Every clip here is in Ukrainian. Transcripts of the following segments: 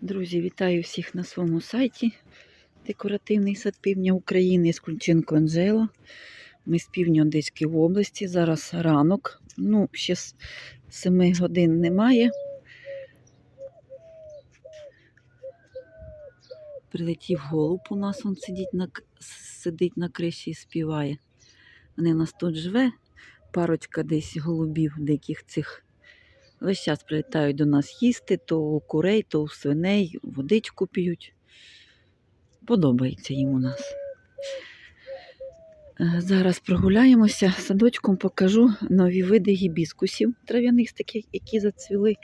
Друзі, вітаю всіх на своєму сайті. Декоративний сад півдня України з Ключенко Анжела. Ми з півдня Одеської області. Зараз ранок. Ну, ще з 7 годин немає. Прилетів голуб у нас, он сидить на, сидить на криші і співає. Вони у нас тут живе. Парочка десь голубів, деяких цих Весь час прилітають до нас їсти, то у курей, то у свиней, водичку п'ють. Подобається їм у нас. Е, Зараз прогуляємося, садочком покажу нові види гібіскусів трав'яних, таких, які зацвіли,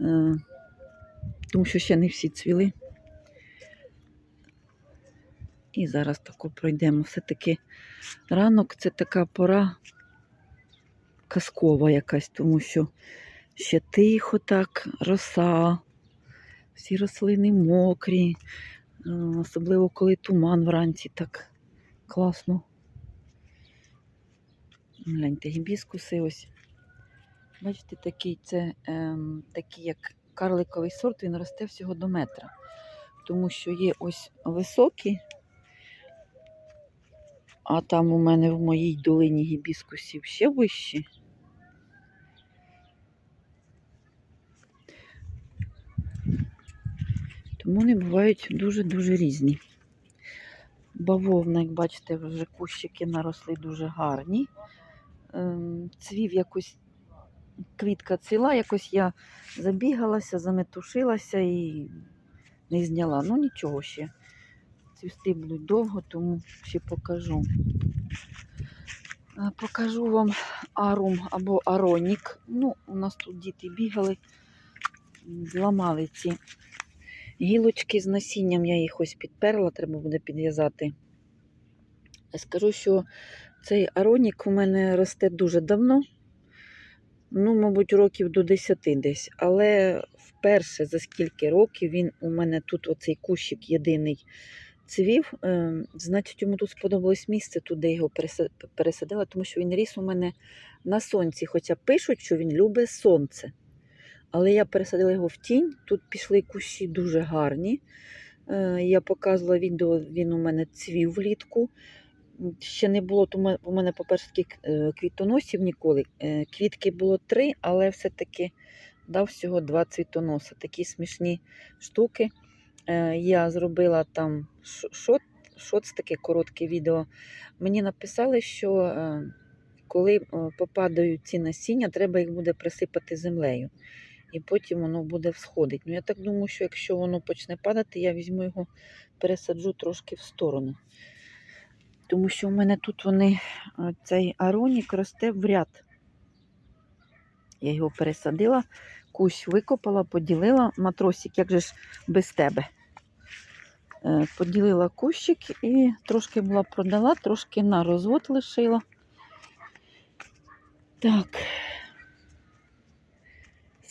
Е, тому що ще не всі цвіли. І зараз тако пройдемо. Все-таки ранок це така пора казкова якась, тому що ще тихо так, роса, всі рослини мокрі, е, особливо коли туман вранці так класно. Гляньте, гібіскуси ось. Бачите, такий це ем, такий як карликовий сорт, він росте всього до метра. Тому що є ось високі, а там у мене в моїй долині гібіскусів ще вищі. Тому вони бувають дуже-дуже різні. Бавовна, як бачите, вже кущики наросли дуже гарні. Ем, Цвів якось квітка ціла, якось я забігалася, заметушилася і не зняла. Ну нічого ще. Цвісти будуть довго, тому ще покажу. Е, Покажу вам арум або аронік. Ну, у нас тут діти бігали, зламали ці гілочки з насінням, я їх ось підперла, треба буде підв'язати. Скажу, що цей аронік у мене росте дуже давно, ну, мабуть, років до 10 десь. Але вперше за скільки років він у мене тут оцей кущик єдиний цвів. Е, Значить, йому тут сподобалось місце, туди його пересадила, тому що він ріс у мене на сонці. Хоча пишуть, що він любить сонце. Але я пересадила його в тінь. Тут пішли кущі дуже гарні. Е, Я показувала відео, він у мене цвів влітку. Ще не було, тому у мене, по-перше, таких е, квітоносів ніколи. Е, Квітки було три, але все-таки дав всього два цвітоноса. Такі смішні штуки. Я зробила там ш- шот, таке коротке відео. Мені написали, що коли попадають ці насіння, треба їх буде присипати землею. І потім воно буде всходити. Ну, я так думаю, що якщо воно почне падати, я візьму його, пересаджу трошки в сторону. Тому що у мене тут вони, цей аронік росте в ряд. Я його пересадила, кущ викопала, поділила. Матросик, як же ж без тебе. Е, Поділила кущик і трошки була продала, трошки на розвод лишила. Так.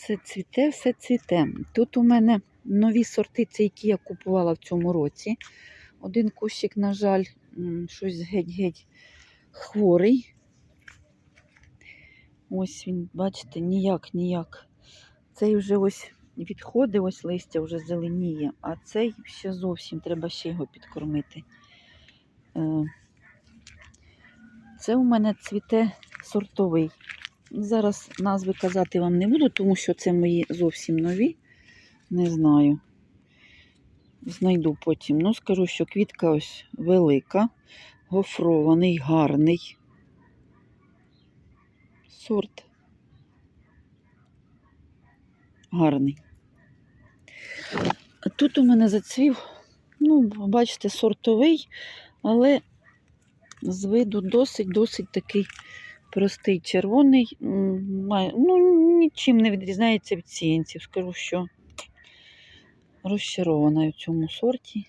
Все цвіте, все цвіте. Тут у мене нові сорти, це які я купувала в цьому році. Один кущик, на жаль, щось геть-геть хворий. Ось він, бачите, ніяк, ніяк. Цей вже ось відходить, ось листя вже зеленіє, а цей ще зовсім треба ще його підкормити. Е, Це у мене цвіте сортовий. Зараз назви казати вам не буду, тому що це мої зовсім нові. Не знаю. Знайду потім. Ну, скажу, що квітка ось велика, гофрований, гарний сорт. Гарний. Тут у мене зацвів, ну, бачите, сортовий, але з виду досить-досить такий простий червоний. Ну, нічим не відрізняється від сіянців. Скажу, що розчарована в цьому сорті.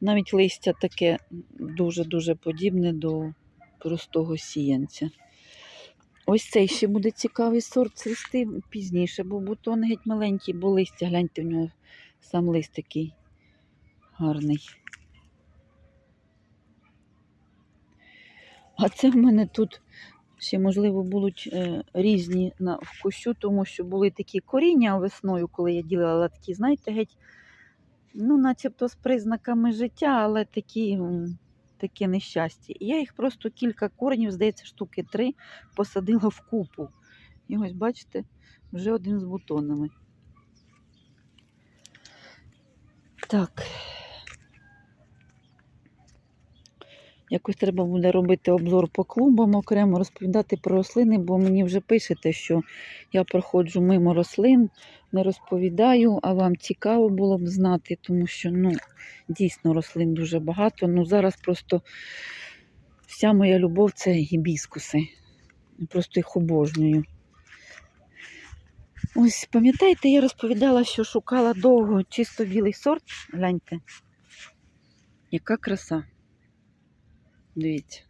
Навіть листя таке дуже-дуже подібне до простого сіянця. Ось цей ще буде цікавий сорт цвісти пізніше, бо бутон геть маленький, бо листя, гляньте, в нього сам лист такий гарний. А це в мене тут ще, можливо, будуть е, різні на вкусю, тому що були такі коріння весною, коли я ділила такі, знаєте, геть, ну, начебто з признаками життя, але такі, таке нещастя. І я їх просто кілька коренів, здається, штуки три, посадила в купу. І ось, бачите, вже один з бутонами. Так. Якось треба буде робити обзор по клумбам, окремо розповідати про рослини, бо мені вже пишете, що я проходжу мимо рослин, не розповідаю, а вам цікаво було б знати, тому що ну, дійсно рослин дуже багато. Ну, зараз просто вся моя любов це гібіскуси. Просто їх обожнюю. Ось, пам'ятаєте, я розповідала, що шукала довго чисто білий сорт. Гляньте, яка краса. Дивіться.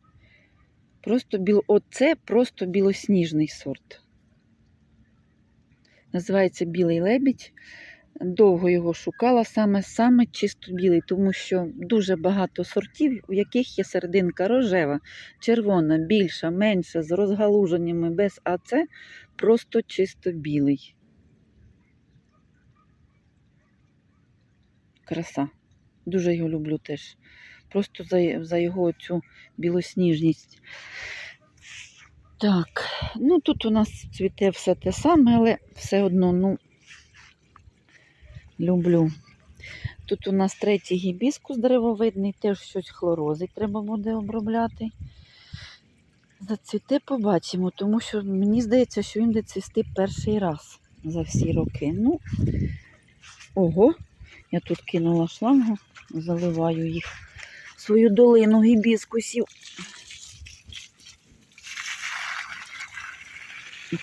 Просто біл... Оце просто білосніжний сорт. Називається білий лебідь. Довго його шукала саме саме чисто білий, тому що дуже багато сортів, у яких є серединка рожева, червона, більша, менша, з розгалуженнями без АЦ, просто чисто білий. Краса. Дуже його люблю теж. Просто за, за його цю білосніжність. Так, ну тут у нас цвіте все те саме, але все одно, ну, люблю. Тут у нас третій гібіскус деревовидний, теж щось хлорозить треба буде обробляти. Зацвіте побачимо, тому що мені здається, що він буде цвісти перший раз за всі роки. Ну, ого, я тут кинула шлангу, заливаю їх свою долину гібіскусів.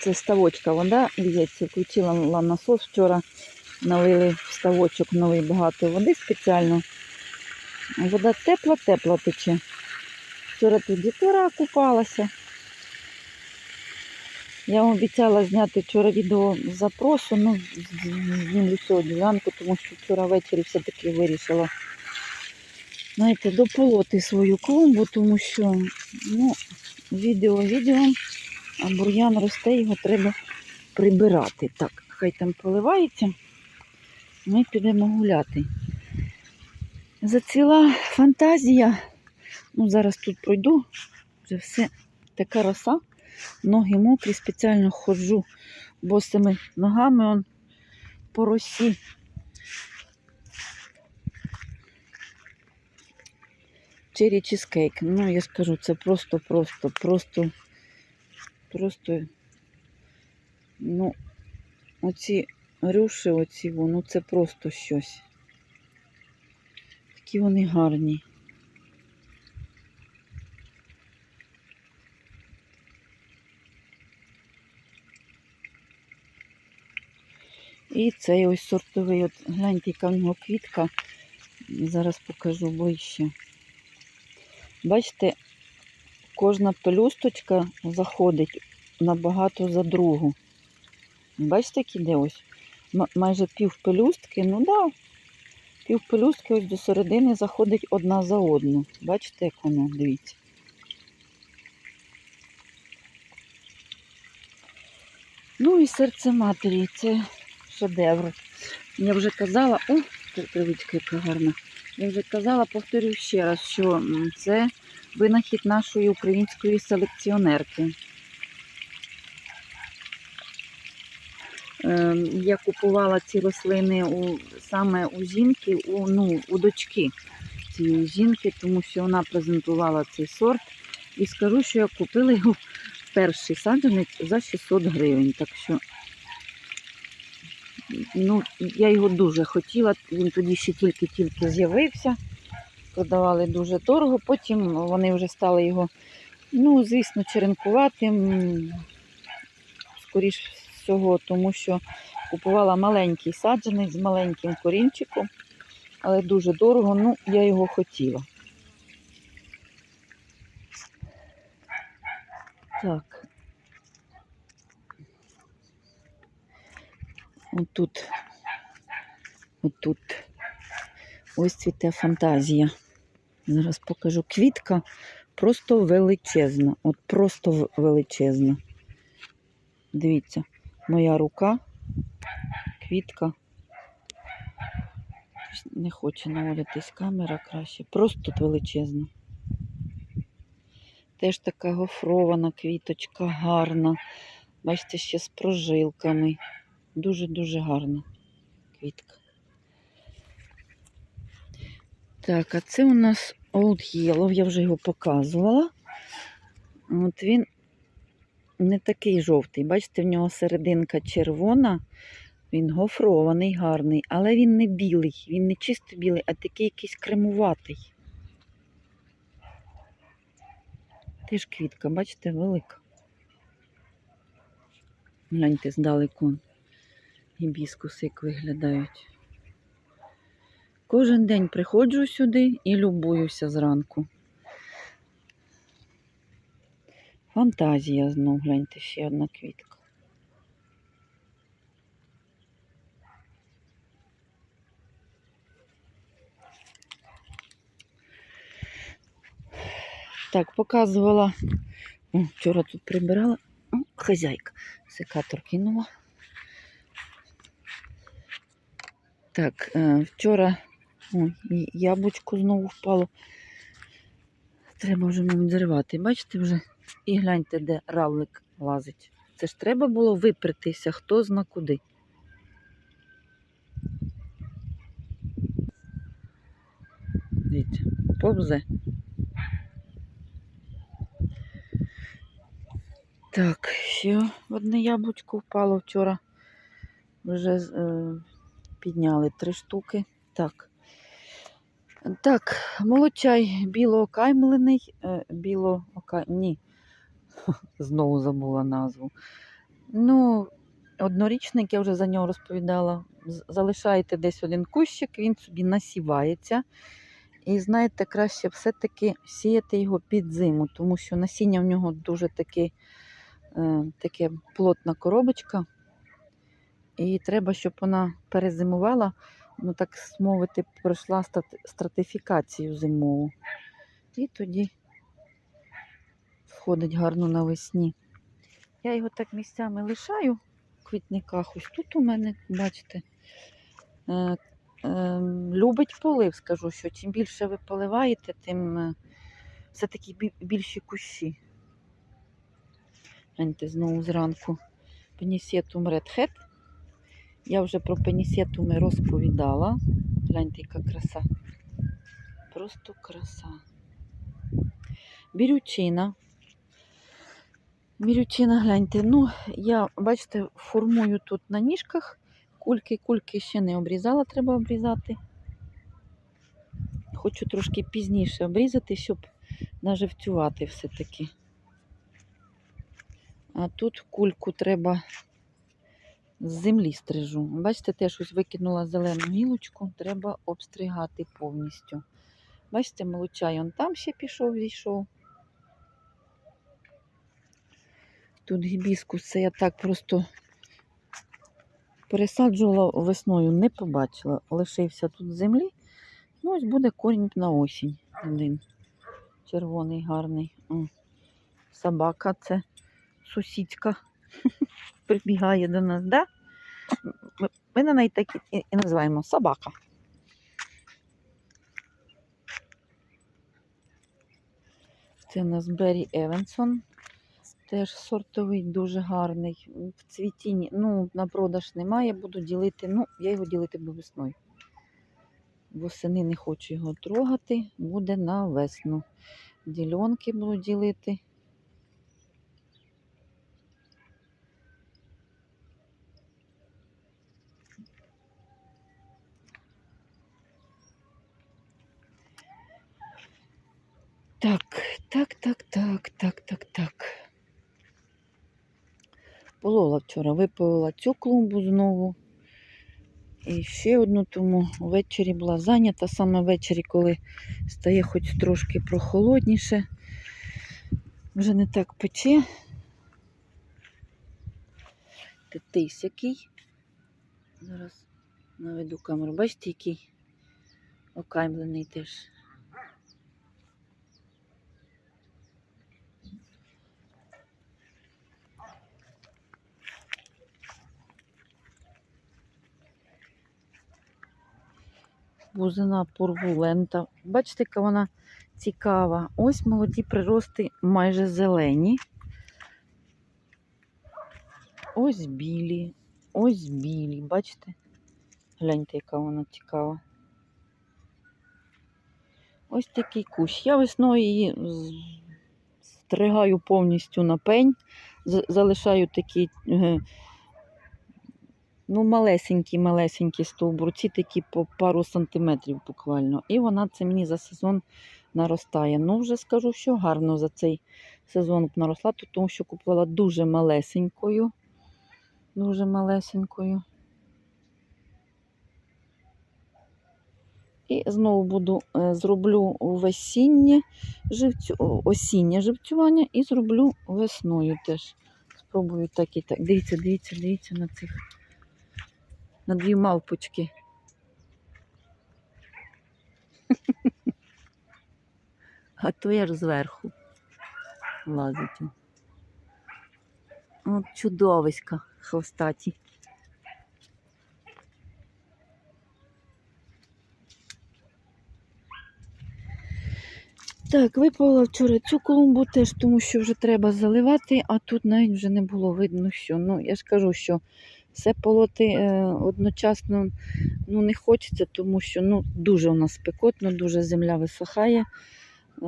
Це ставочка вода лється, включила насос вчора, налили в ставочок новий багато води спеціально. Вода тепла-тепла тече. Вчора тут дітвора купалася. Я вам обіцяла зняти вчора відео з запросу, ну, знімлю цього ділянку, тому що вчора ввечері все-таки вирішила, знаєте, дополоти свою клумбу, тому що, ну, відео відео, а бур'ян росте, його треба прибирати. Так, хай там поливається, ми підемо гуляти. Заціла фантазія. Ну, зараз тут пройду, вже все така роса, ноги мокрі, спеціально ходжу босими ногами он по росі. Черрі чизкейк. Ну, я скажу, це просто, просто, просто, просто, ну, оці рюші, оці, ну це просто щось. Такі вони гарні. І цей ось сортовий, от гляньте, яка в нього квітка. Зараз покажу ближче. Бачите, кожна пелюсточка заходить набагато за другу. Бачите, як іде ось? Майже пів пелюстки, ну да, пів пелюстки ось до середини заходить одна за одну. Бачите, як воно, дивіться. Ну і серце матері, це шедевр. Я вже казала, о, тривичка яка гарна. Я вже казала, повторюю ще раз, що це винахід нашої української селекціонерки. Ем, Я купувала ці рослини у, саме у жінки, у, ну, у дочки цієї жінки, тому що вона презентувала цей сорт. І скажу, що я купила його перший саджанець за 600 гривень. Так що ну, я його дуже хотіла. Він тоді ще тільки-тільки з'явився. Продавали дуже дорого. Потім вони вже стали його, ну, звісно, черенкувати. Скоріш всього, тому що купувала маленький саджанець з маленьким корінчиком, але дуже дорого. Ну, я його хотіла. Так. Отут. Отут. Ось цвіте фантазія. Зараз покажу квітка. просто величезна. От просто величезна. Дивіться, моя рука, квітка. Не хоче наводитись камера краще. Просто величезна. Теж така гофрована квіточка, гарна. Бачите, ще з прожилками. Дуже-дуже гарна квітка. Так, а це у нас Old Yellow, я вже його показувала. От він не такий жовтий. Бачите, в нього серединка червона, він гофрований, гарний, але він не білий, він не чисто білий, а такий якийсь кремуватий. Теж квітка, бачите, велика. Гляньте здалеку. Гібіскуси як виглядають. Кожен день приходжу сюди і любуюся зранку. Фантазія знов, гляньте, ще одна квітка. Так, показувала. О, вчора тут прибирала. О, хазяйка. Секатор кинула. Так, е, вчора о, і яблучко знову впало. Треба вже мабуть, зривати. Бачите вже? І гляньте, де равлик лазить. Це ж треба було випрятися, хто зна куди. Дивіться, повзе. Так, ще одне яблучко впало вчора. Вже е, підняли три штуки. Так. Так, молочай білоокаймлений, е, біло ні, знову забула назву. Ну, однорічник, я вже за нього розповідала. Залишаєте десь один кущик, він собі насівається. І знаєте, краще все-таки сіяти його під зиму, тому що насіння в нього дуже таке, таке плотна коробочка. І треба, щоб вона перезимувала, ну так мовити, пройшла стратифікацію зимову. І тоді входить гарно навесні. Я його так місцями лишаю в квітниках. Ось тут у мене, бачите, е, е, любить полив, скажу, що чим більше ви поливаєте, тим е, все-таки більші кущі. Гляньте, знову зранку. Пенісетум Red Hat. Я вже про пенісетуми розповідала. Гляньте, яка краса. Просто краса. Бірючина. Бірючина, гляньте. Ну, я, бачите, формую тут на ніжках. Кульки, кульки ще не обрізала, треба обрізати. Хочу трошки пізніше обрізати, щоб наживцювати все-таки. А тут кульку треба з землі стрижу. Бачите, теж ось викинула зелену гілочку, треба обстригати повністю. Бачите, молочай он там ще пішов, зійшов. Тут гібіскус, це я так просто пересаджувала весною, не побачила. Лишився тут землі. Ну, ось буде корінь на осінь. Один. Червоний, гарний. О. Собака це сусідська. Прибігає до нас, да? Ми, на неї так і, називаємо собака. Це у нас Беррі Евенсон. Теж сортовий, дуже гарний. В цвітінні, ну, на продаж немає, буду ділити. Ну, я його ділити буду весною. Восени не хочу його трогати, буде на весну. Ділянки буду ділити. Так, так, так, так, так, так, так. Полола вчора, випалила цю клумбу знову. І ще одну, тому ввечері була зайнята. Саме ввечері, коли стає хоч трошки прохолодніше, вже не так пече. Тетись який. Зараз наведу камеру. Бачите, який окаймлений теж. Бузина пурвулента. Бачите, яка вона цікава. Ось молоді прирости майже зелені. Ось білі, ось білі. Бачите? Гляньте, яка вона цікава. Ось такий кущ. Я весною її стригаю повністю на пень, залишаю такі е, ну, малесенькі, малесенькі стовбурці, такі по пару сантиметрів буквально. І вона це мені за сезон наростає. Ну, вже скажу, що гарно за цей сезон наросла, тому що купувала дуже малесенькою. Дуже малесенькою. І знову буду е, зроблю весіннє живцю, осіннє живцювання і зроблю весною теж. Спробую так і так. Дивіться, дивіться, дивіться на цих на дві мавпочки. А то я ж зверху лазить. От чудовиська хвостаті. Так, випала вчора цю клумбу теж, тому що вже треба заливати, а тут навіть вже не було видно, що. Ну, я ж кажу, що все полоти е, одночасно ну, не хочеться, тому що ну, дуже у нас спекотно, дуже земля висохає. Е,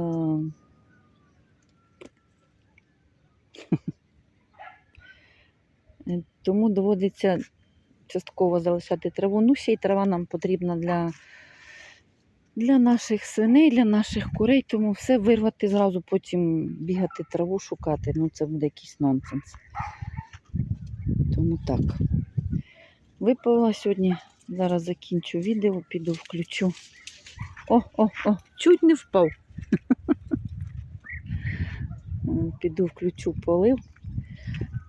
Е, Тому доводиться частково залишати траву. Ну, ще й трава нам потрібна для, для наших свиней, для наших курей, тому все вирвати зразу, потім бігати траву шукати. Ну, це буде якийсь нонсенс. Тому так. Випала сьогодні. Зараз закінчу відео, піду включу. О, о, о, чуть не впав. Піду включу полив.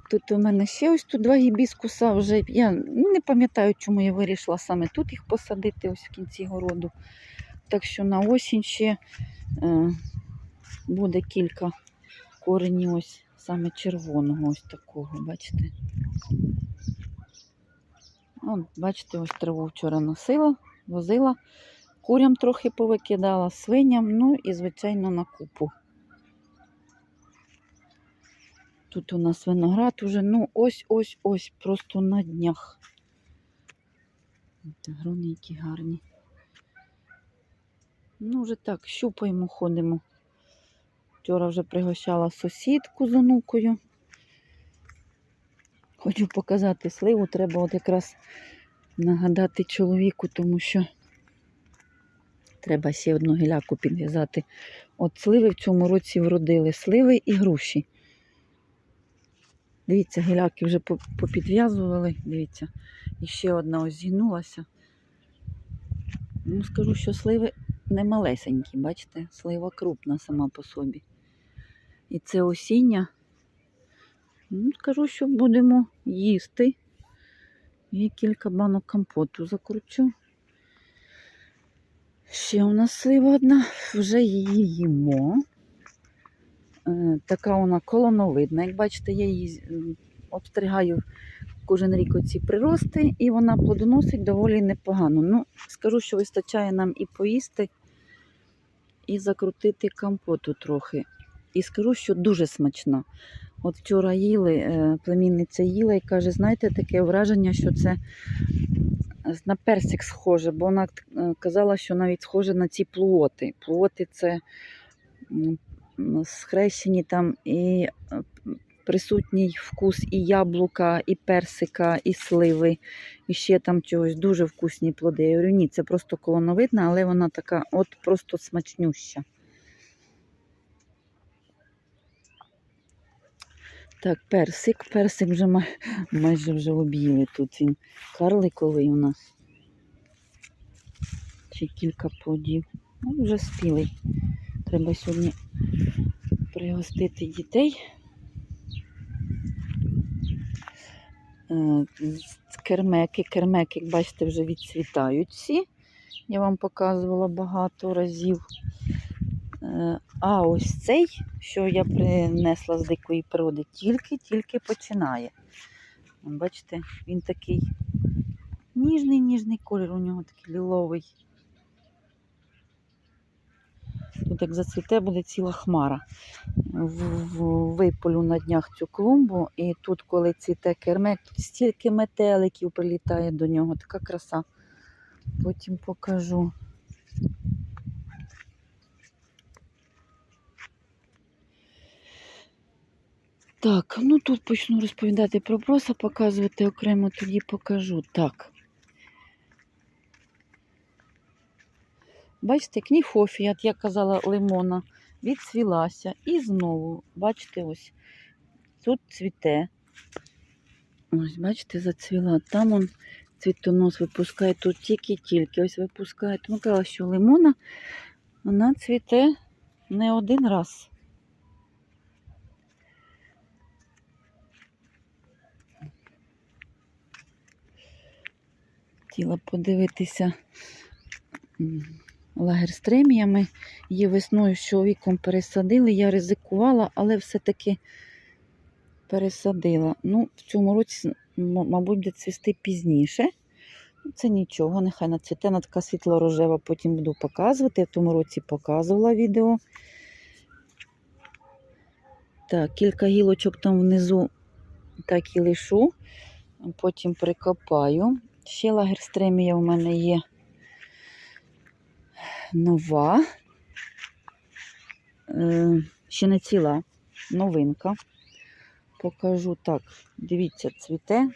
Тут у мене ще ось тут два гібіскуса вже. Я не пам'ятаю, чому я вирішила саме тут їх посадити ось в кінці городу. Так що на осінь ще е, буде кілька коренів ось саме червоного, ось такого, бачите? От, бачите, ось траву вчора носила, возила, курям трохи повикидала, свиням, ну і, звичайно, на купу. Тут у нас виноград уже, ну, ось-ось-ось, просто на днях. Грони які гарні. Ну, вже так, щупаємо, ходимо. Вчора вже пригощала сусідку з онукою. Хочу показати сливу, треба от якраз нагадати чоловіку, тому що треба ще одну гіляку підв'язати. От сливи в цьому році вродили сливи і груші. Дивіться, гіляки вже попідв'язували, дивіться, і ще одна ось зігнулася. Ну, скажу, що сливи не малесенькі, бачите, слива крупна сама по собі. І це осіння. Ну, скажу, що будемо їсти. І кілька банок компоту закручу. Ще у нас слива одна, вже її їмо. Е, Така вона колоновидна. Як бачите, я її м, обстригаю кожен рік оці прирости, і вона плодоносить доволі непогано. Ну, скажу, що вистачає нам і поїсти, і закрутити компоту трохи. І скажу, що дуже смачна. От вчора їли, е, племінниця їла і каже, знаєте, таке враження, що це на персик схоже, бо вона е, казала, що навіть схоже на ці плуоти. Плуоти це схрещені там і е, присутній вкус і яблука, і персика, і сливи, і ще там чогось дуже вкусні плоди. Я говорю, ні, це просто колоновидна, але вона така от просто смачнюща. Так, персик. Персик вже май- майже вже об'їли тут. Він карликовий у нас. Ще кілька плодів. Ну, вже спілий. Треба сьогодні пригостити дітей. Е, Кермеки, кермеки, як бачите, вже відцвітають всі. Я вам показувала багато разів. А ось цей, що я принесла з дикої природи, тільки-тільки починає. Бачите, він такий ніжний, ніжний колір, у нього такий ліловий. Тут як зацвіте, буде ціла хмара. Виполю на днях цю клумбу, і тут, коли цвіте тут стільки метеликів прилітає до нього. Така краса. Потім покажу. Так, ну тут почну розповідати про проса, показувати окремо, тоді покажу. Так. Бачите, кніфофія, от я казала, лимона, відцвілася. І знову, бачите, ось тут цвіте. Ось, бачите, зацвіла. Там он цвітонос випускає, тут тільки-тільки ось випускає. Тому казала, що лимона вона цвіте не один раз. Хотіла подивитися лагер з треміями. Її весною з чоловіком пересадили. Я ризикувала, але все-таки пересадила. Ну, в цьому році, мабуть, буде цвісти пізніше. Ну, Це нічого, нехай нацвіте, вона така світло-рожева, потім буду показувати. Я в тому році показувала відео. Так, кілька гілочок там внизу так і лишу, потім прикопаю. Ще лагерстремія у мене є нова. Е, ще не ціла, новинка. Покажу так. Дивіться, цвіте.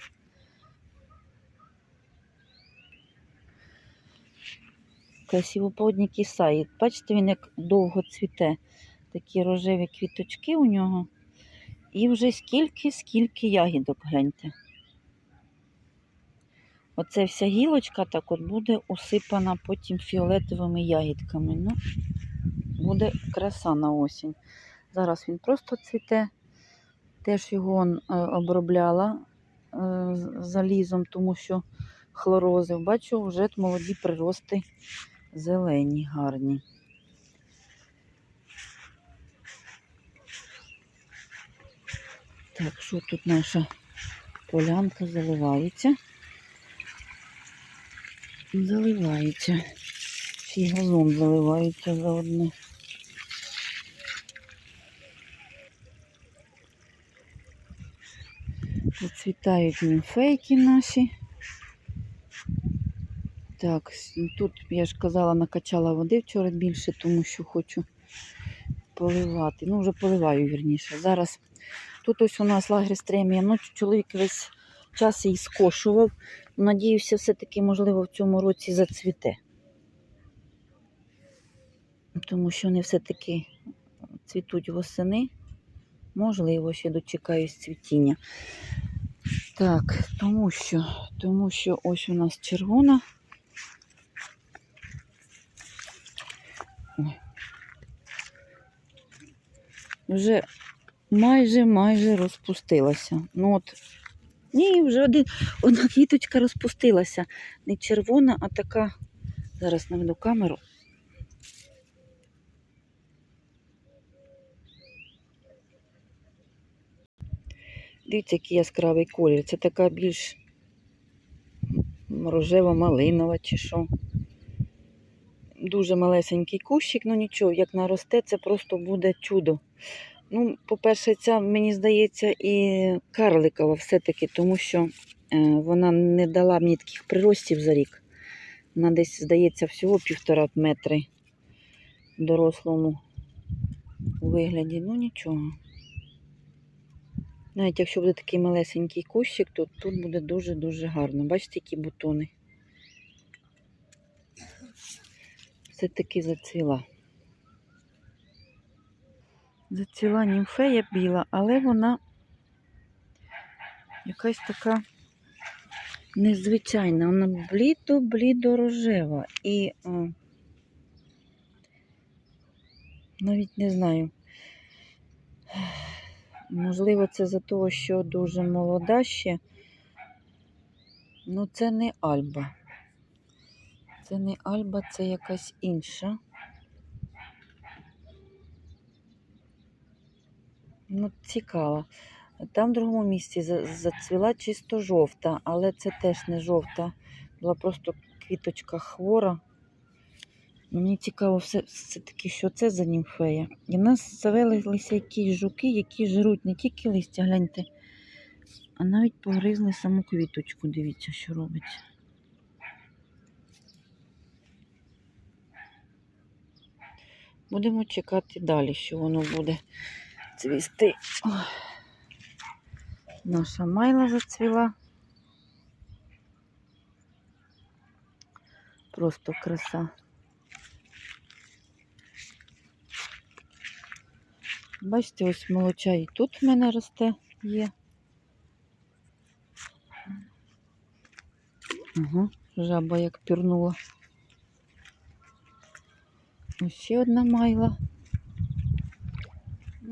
Красивоплодні кисаї. Бачите, він як довго цвіте. Такі рожеві квіточки у нього. І вже скільки, скільки ягідок, гляньте. Оце вся гілочка так от буде усипана потім фіолетовими ягідками. Ну, буде краса на осінь. Зараз він просто цвіте. Теж його е, обробляла е, залізом, тому що хлорозив. Бачу, вже молоді прирости зелені, гарні. Так, що тут наша полянка заливається? Заливається. Й газон заливається заодно. Зацвітають німфейки наші. Так, тут, я ж казала, накачала води вчора більше, тому що хочу поливати. Ну, вже поливаю вірніше. Зараз тут ось у нас лагер стремія. Ну, чоловік весь час її скошував. Надіюся, все-таки, можливо, в цьому році зацвіте. Тому що вони все-таки цвітуть восени. Можливо, ще дочекаюсь цвітіння. Так, тому що, тому що ось у нас червона. Вже майже майже розпустилася. Ну от, ні, вже один, одна квіточка розпустилася. Не червона, а така. Зараз наведу камеру. Дивіться, який яскравий колір. Це така більш рожева малинова чи що. Дуже малесенький кущик, ну нічого, як наросте, це просто буде чудо. Ну, по-перше, ця, мені здається, і карликова все-таки, тому що е, вона не дала мені таких приростів за рік. Вона десь, здається, всього півтора метри дорослому вигляді. Ну нічого. Навіть якщо буде такий малесенький кущик, то тут буде дуже-дуже гарно. Бачите, які бутони. Все-таки зацвіла. Зацвіла німфея біла, але вона якась така незвичайна. Вона блідо-блідо рожева. І е, навіть не знаю. Можливо, це за того, що дуже молода ще. Ну, це не Альба. Це не Альба, це якась інша. Ну, цікаво. Там в другому місці зацвіла чисто жовта, але це теж не жовта. Була просто квіточка хвора. Мені цікаво все, все-таки, що це за німфея. І в нас завелилися якісь жуки, які жруть не тільки листя, гляньте, а навіть погризли саму квіточку. Дивіться, що робить. Будемо чекати далі, що воно буде цвісти. Ой. Наша майла зацвіла. Просто краса. Бачите, ось молоча і тут в мене росте є. Ага, жаба як пірнула. Ось ще одна майла.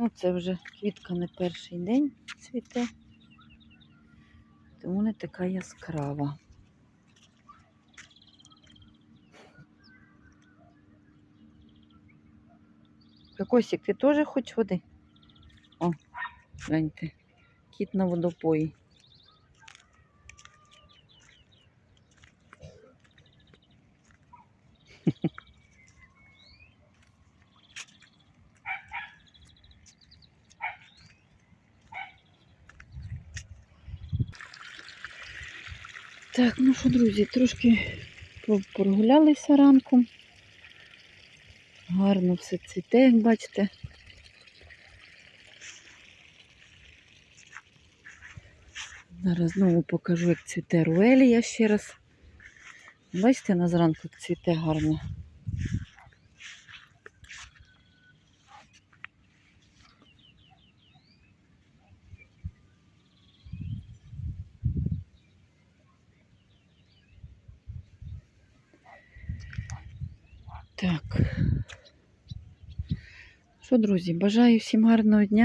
Ну, це вже квітка не перший день цвіте, тому не така яскрава. Кокосик, ти теж хочеш води? О, гляньте, кіт на водопої. Так, ну що, друзі, трошки прогулялися ранком. Гарно все цвіте, як бачите. Зараз знову покажу, як цвіте руелія ще раз. Бачите, на зранку цвіте гарно. Так. Що, друзі, бажаю всім гарного дня.